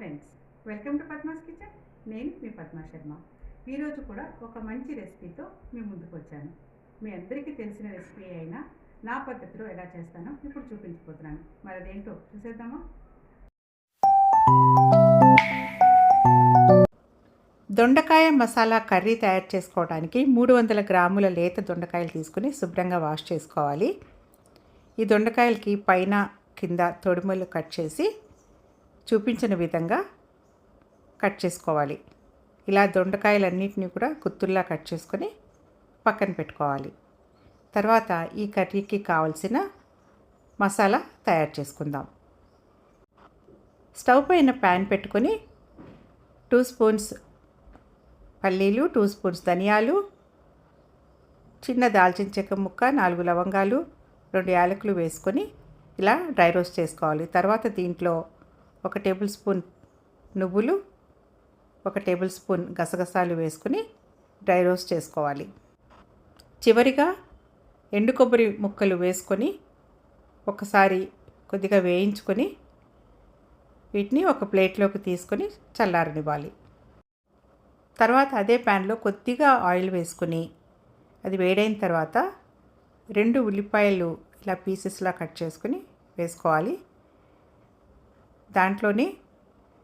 Friends welcome to Padma's kitchen నేను మీ పద్మా శర్మ ఈరోజు కూడా ఒక మంచి రెసిపీతో మీ ముందుకు వచ్చాను. మీ అందరికీ తెలిసిన రెసిపీ అయినా నా పద్ధతిలో ఎలా చేస్తానో ఇప్పుడు చూపించబోతున్నాను. మరి అదేంటో చూసేద్దామా? దొండకాయ మసాలా కర్రీ తయారు చేసుకోవడానికి మూడు వందల గ్రాముల లేత దొండకాయలు తీసుకుని శుభ్రంగా వాష్ చేసుకోవాలి. ఈ దొండకాయలకి పైన కింద తొడిమలు కట్ చేసి చూపించిన విధంగా కట్ చేసుకోవాలి. ఇలా దొండకాయలన్నింటినీ కూడా గుత్తుల్లా కట్ చేసుకొని పక్కన పెట్టుకోవాలి. తర్వాత ఈ కర్రీకి కావలసిన మసాలా తయారు చేసుకుందాం. స్టవ్ పైన ప్యాన్ పెట్టుకొని టూ స్పూన్స్ పల్లీలు టూ స్పూన్స్ ధనియాలు చిన్న దాల్చిన చెక్క ముక్క నాలుగు లవంగాలు రెండు యాలకులు వేసుకొని ఇలా డ్రై రోస్ట్ చేసుకోవాలి. తర్వాత దీంట్లో ఒక టేబుల్ స్పూన్ నువ్వులు ఒక టేబుల్ స్పూన్ గసగసాలు వేసుకుని డ్రై రోస్ట్ చేసుకోవాలి. చివరిగా ఎండు కొబ్బరి ముక్కలు వేసుకొని ఒకసారి కొద్దిగా వేయించుకొని వీటిని ఒక ప్లేట్లోకి తీసుకొని చల్లారనివ్వాలి. తర్వాత అదే ప్యాన్లో కొద్దిగా ఆయిల్ వేసుకుని అది వేడైన తర్వాత రెండు ఉల్లిపాయలు ఇలా పీసెస్లా కట్ చేసుకుని వేసుకోవాలి. దాంట్లోని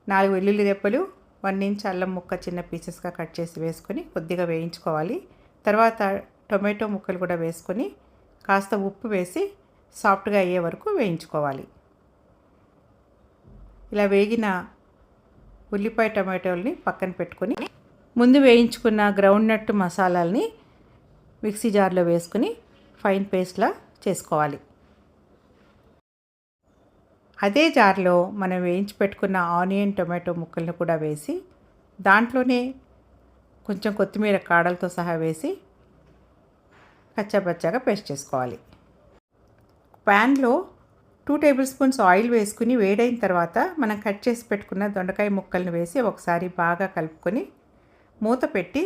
నాలుగు వెల్లుల్లి రెప్పలు వన్ ఇంచ్ అల్లం ముక్క చిన్న పీసెస్గా కట్ చేసి వేసుకొని కొద్దిగా వేయించుకోవాలి. తర్వాత టొమాటో ముక్కలు కూడా వేసుకొని కాస్త ఉప్పు వేసి సాఫ్ట్గా అయ్యే వరకు వేయించుకోవాలి. ఇలా వేగిన ఉల్లిపాయ టమాటోల్ని పక్కన పెట్టుకొని ముందు వేయించుకున్న గ్రౌండ్ నట్ మసాలాల్ని మిక్సీ జార్లో వేసుకుని ఫైన్ పేస్ట్లా చేసుకోవాలి. అదే జార్లో మనం వేయించి పెట్టుకున్న ఆనియన్ టొమాటో ముక్కలను కూడా వేసి దాంట్లోనే కొంచెం కొత్తిమీర కాడలతో సహా వేసి కచ్చాపచ్చాగా పేస్ట్ చేసుకోవాలి. ప్యాన్లో టూ టేబుల్ స్పూన్స్ ఆయిల్ వేసుకుని వేడైన తర్వాత మనం కట్ చేసి పెట్టుకున్న దొండకాయ ముక్కల్ని వేసి ఒకసారి బాగా కలుపుకొని మూత పెట్టి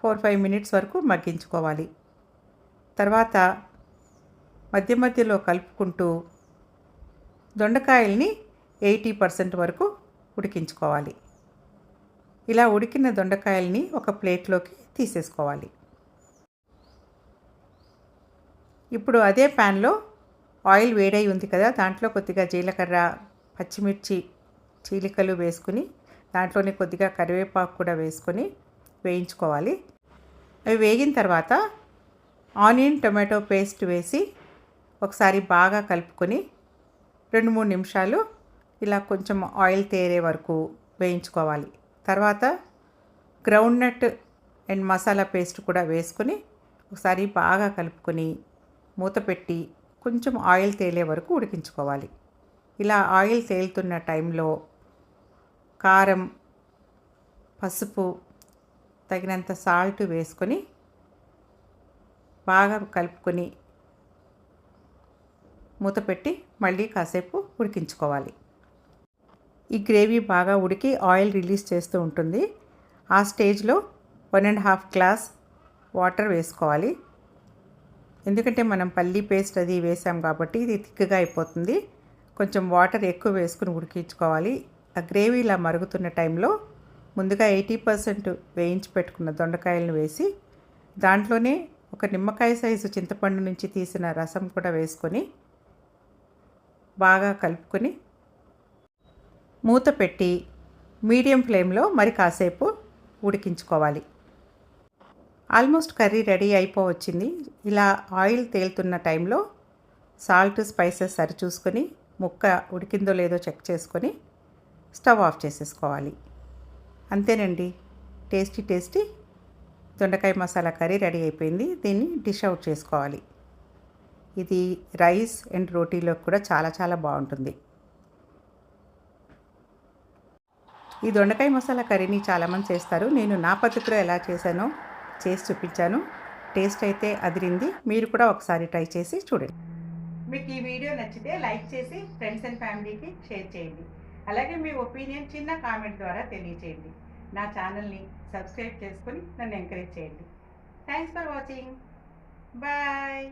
ఫోర్ ఫైవ్ మినిట్స్ వరకు మగ్గించుకోవాలి. తర్వాత మధ్య మధ్యలో కలుపుకుంటూ దొండకాయల్ని ఎయిటీ పర్సెంట్ వరకు ఉడికించుకోవాలి. ఇలా ఉడికిన దొండకాయల్ని ఒక ప్లేట్లోకి తీసేసుకోవాలి. ఇప్పుడు అదే ప్యాన్లో ఆయిల్ వేడై ఉంది కదా దాంట్లో కొద్దిగా జీలకర్ర పచ్చిమిర్చి చీలికలు వేసుకుని దాంట్లోనే కొద్దిగా కరివేపాకు కూడా వేసుకొని వేయించుకోవాలి. అవి వేగిన తర్వాత ఆనియన్ టొమాటో పేస్ట్ వేసి ఒకసారి బాగా కలుపుకొని రెండు మూడు నిమిషాలు ఇలా కొంచెం ఆయిల్ తేరే వరకు వేయించుకోవాలి. తర్వాత ground nut and masala paste కూడా వేసుకొని ఒకసారి బాగా కలుపుకొని మూత పెట్టి కొంచెం ఆయిల్ తేలే వరకు ఉడికించుకోవాలి. ఇలా ఆయిల్ తేలుతున్న టైంలో కారం పసుపు తగినంత సాల్ట్ వేసుకొని బాగా కలుపుకొని మూత పెట్టి మళ్ళీ కాసేపు ఉడికించుకోవాలి. ఈ గ్రేవీ బాగా ఉడికి ఆయిల్ రిలీజ్ చేస్తూ ఉంటుంది. ఆ స్టేజ్లో one and half glass water వేసుకోవాలి. ఎందుకంటే మనం పల్లీ పేస్ట్ అది వేసాం కాబట్టి ఇది థిక్గా అయిపోతుంది. కొంచెం వాటర్ ఎక్కువ వేసుకుని ఉడికించుకోవాలి. ఆ గ్రేవీ ఇలా మరుగుతున్న టైంలో ముందుగా ఎయిటీ పర్సెంట్ వేయించి పెట్టుకున్న దొండకాయలను వేసి దాంట్లోనే ఒక నిమ్మకాయ సైజు చింతపండు నుంచి తీసిన రసం కూడా వేసుకొని బాగా కలుపుకొని మూత పెట్టి మీడియం ఫ్లేమ్లో మరి కాసేపు ఉడికించుకోవాలి. ఆల్మోస్ట్ కర్రీ రెడీ అయిపోవచ్చింది. ఇలా ఆయిల్ తేలుతున్న టైంలో సాల్ట్ స్పైసెస్ సరి చూసుకొని ముక్క ఉడికిందో లేదో చెక్ చేసుకొని స్టవ్ ఆఫ్ చేసేసుకోవాలి. అంతేనండి. టేస్టీ టేస్టీ దొండకాయ మసాలా కర్రీ రెడీ అయిపోయింది. దీన్ని డిష్ అవుట్ చేసుకోవాలి. ఇది రైస్ అండ్ రోటీలో కూడా చాలా చాలా బాగుంటుంది. ఈ దొండకాయ మసాలా కర్రీని చాలామంది చేస్తారు. నేను నా పద్ధతిలో ఎలా చేశానో చేసి చూపించాను. టేస్ట్ అయితే అదిరింది. మీరు కూడా ఒకసారి ట్రై చేసి చూడండి. మీకు ఈ వీడియో నచ్చితే లైక్ చేసి ఫ్రెండ్స్ అండ్ ఫ్యామిలీకి షేర్ చేయండి. అలాగే మీ ఒపీనియన్ చిన్న కామెంట్ ద్వారా తెలియచేయండి. నా ఛానల్ని సబ్స్క్రైబ్ చేసుకొని నన్ను ఎంకరేజ్ చేయండి. Thanks for watching. బాయ్.